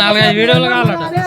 నాలుగైదు వీడియోలు కావాలంటే.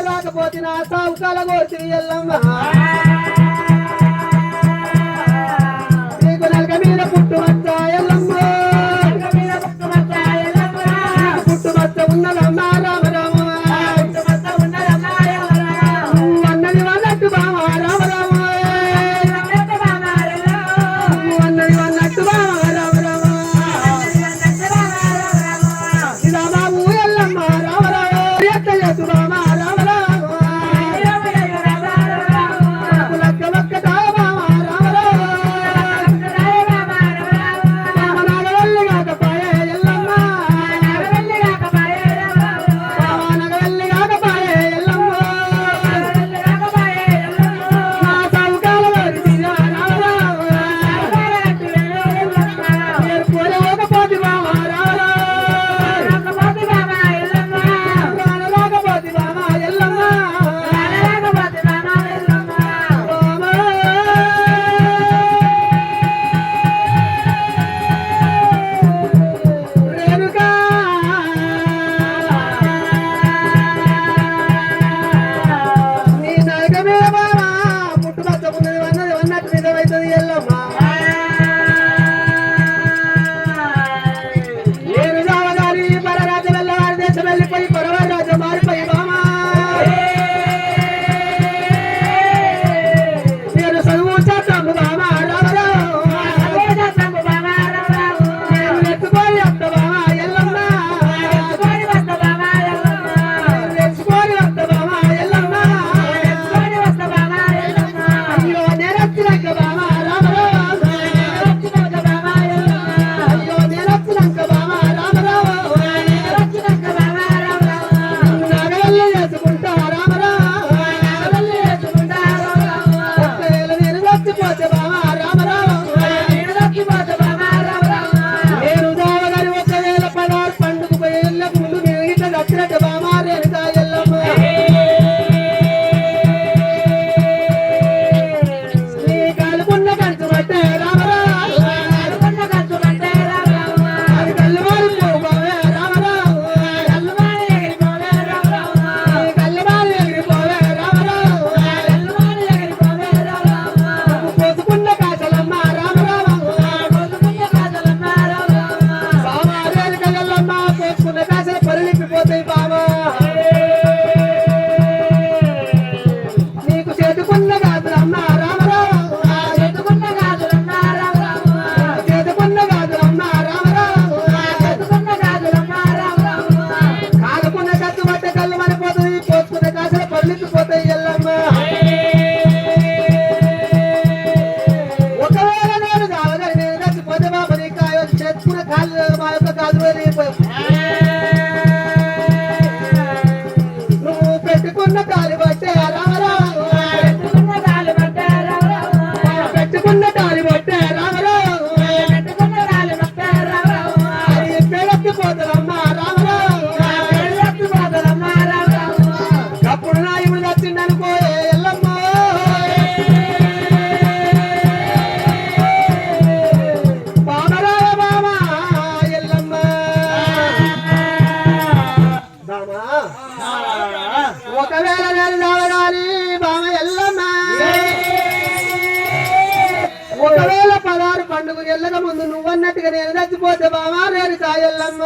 పండుగ ఎల్లక ముందు నువ్వన్నట్టుగా నేను చచ్చిపోతే బావా నేను సాయల్లమ్మ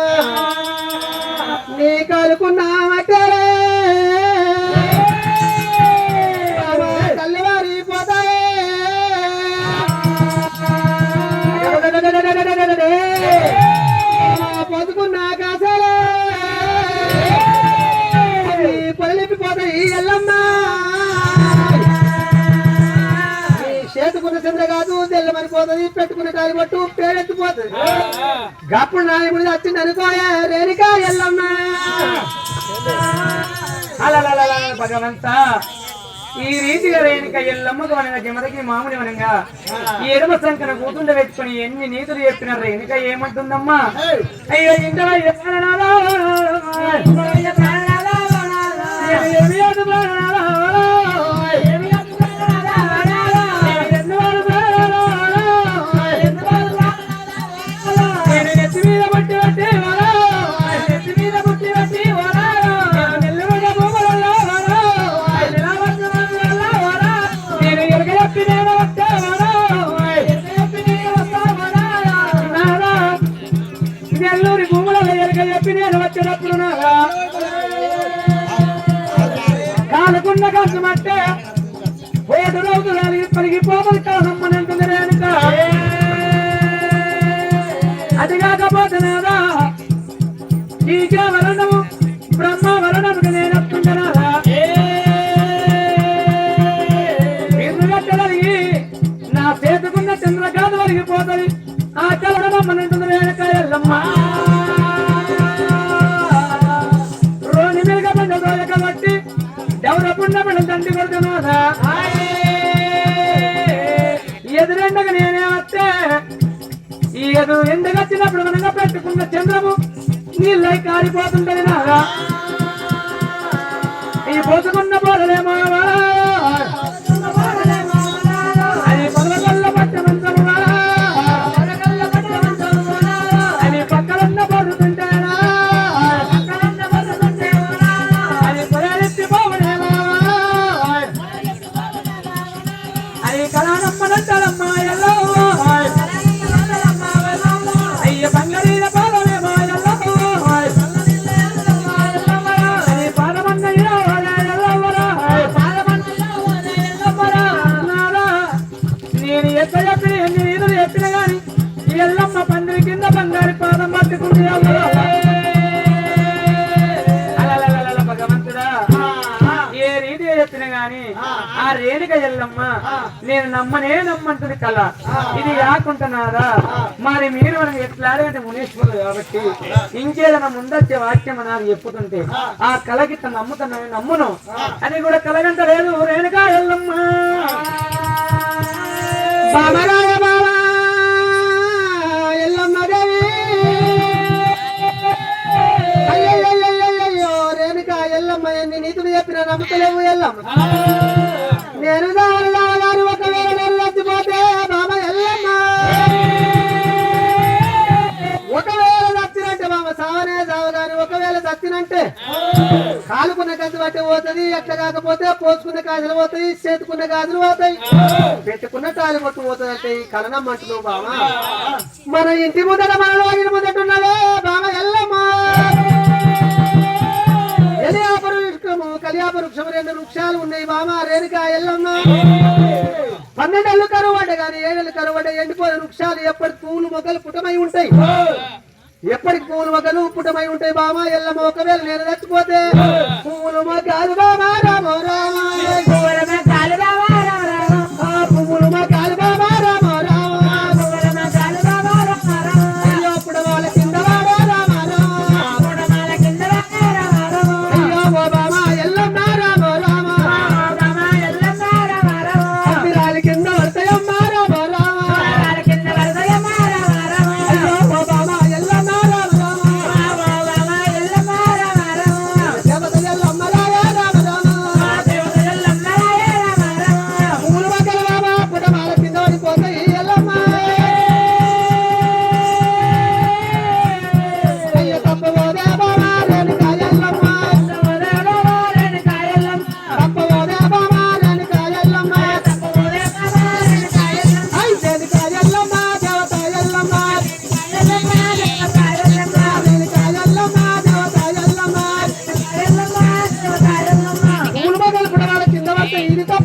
నీ కలుకున్నామటరే పెట్టుకున్న చంద్ర కాదు తెల్లమనిపోతుంది పెట్టుకున్న కాలు పట్టు పేరెత్తిపోతుంది. గప్పుడు నాయకుడు వచ్చింది అనుకోయా రేణుకా ఎల్లమ్మా. ఈ రీతిగా రేణుక ఎల్లమ్మకు అనగా జమదకి మామూలు అనగా ఈ ఎడమ సంఖ్యను కూతుండ పెట్టుకుని ఎన్ని నీతులు చెప్పిన రేణుక ఏమంటుందమ్మా? అయ్యో ఇంత కానుకున్న కష్టమంటే ఓటు రోజు దానికి పలిగిపోతుంది కాదమ్మనంటుంది రేణుక అది కాకపోతున్నారా ఈజ వరణము బ్రహ్మ వరణముకు నేను వస్తున్నారా కలిగి నా చేతుకున్న చంద్రకాంత ఎదురెండగా నేనే వస్తే ఈ ఎదురు ఎండగా చిన్నప్పుడు మనగా పెట్టుకున్న చంద్రము నీళ్ళై కారిపోతుంటది నాగా ఈ పోసుకున్న బోరలేమో మావా. ఎల్లమ్మ నేను నమ్మనే నమ్మంటుంది కళ. ఇది కాకుంటున్నారా? మరి మీరు మనం ఎట్లా మునేశ్వరుడు కాబట్టి ఇంకేదైనా ముందొచ్చే వాక్యం నాకు చెప్పుతుంటే ఆ. కళకి తను నమ్ముతున్నాను నమ్మును. అది కూడా కలగంట లేదు. రేణుక ఎల్లమ్మ. బాబరాయ బాబా. ఎల్లమ్మ దేవి. రేణుక ఎల్లమ్మ ఎన్ని నీతులు చెప్పిన నమ్మకలేవు ఎల్లమ్మ. నేను దాని ఒకవేళ నేను చచ్చిపోతే బాబా ఎల్లమ్మ. ఒకవేళ నచ్చినంటే బాబా సావనే సావు కానీ ఒకవేళ చచ్చినంటే కాలుకున్న కసి బట్టి పోతుంది ఎట్లా కాకపోతే పోసుకున్న కాసులు పోతాయి చేతుకున్న గాజులు పోతాయి. పెట్టుకున్న తాలి పట్టు పోతుంది అంటే ఈ కలనమ్మంటున్నావు బావా. మన ఇంటి ముందట మన లోగిన ముందట ఉన్నదే. వృక్షం రెండు వృక్షాలు ఉన్నాయి బామా రేణుక ఎల్లమ్మ. పన్నెండేళ్ళు కరువు అంటే కానీ ఏడేళ్ళు కరువు అంటే ఎండిపోయిన వృక్షాలు ఎప్పటి పూలు మొగ్గలు పుటమై ఉంటాయి? ఎప్పటికి పూలు మొగ్గలు పుటమై ఉంటాయి బామా ఎల్లమ్మ? ఒకవేళ నేను చచ్చిపోతే పూలు మొగ్గలు బామా రామ రామ పుడవాల కింద పడితే ఇది తప్పవాలి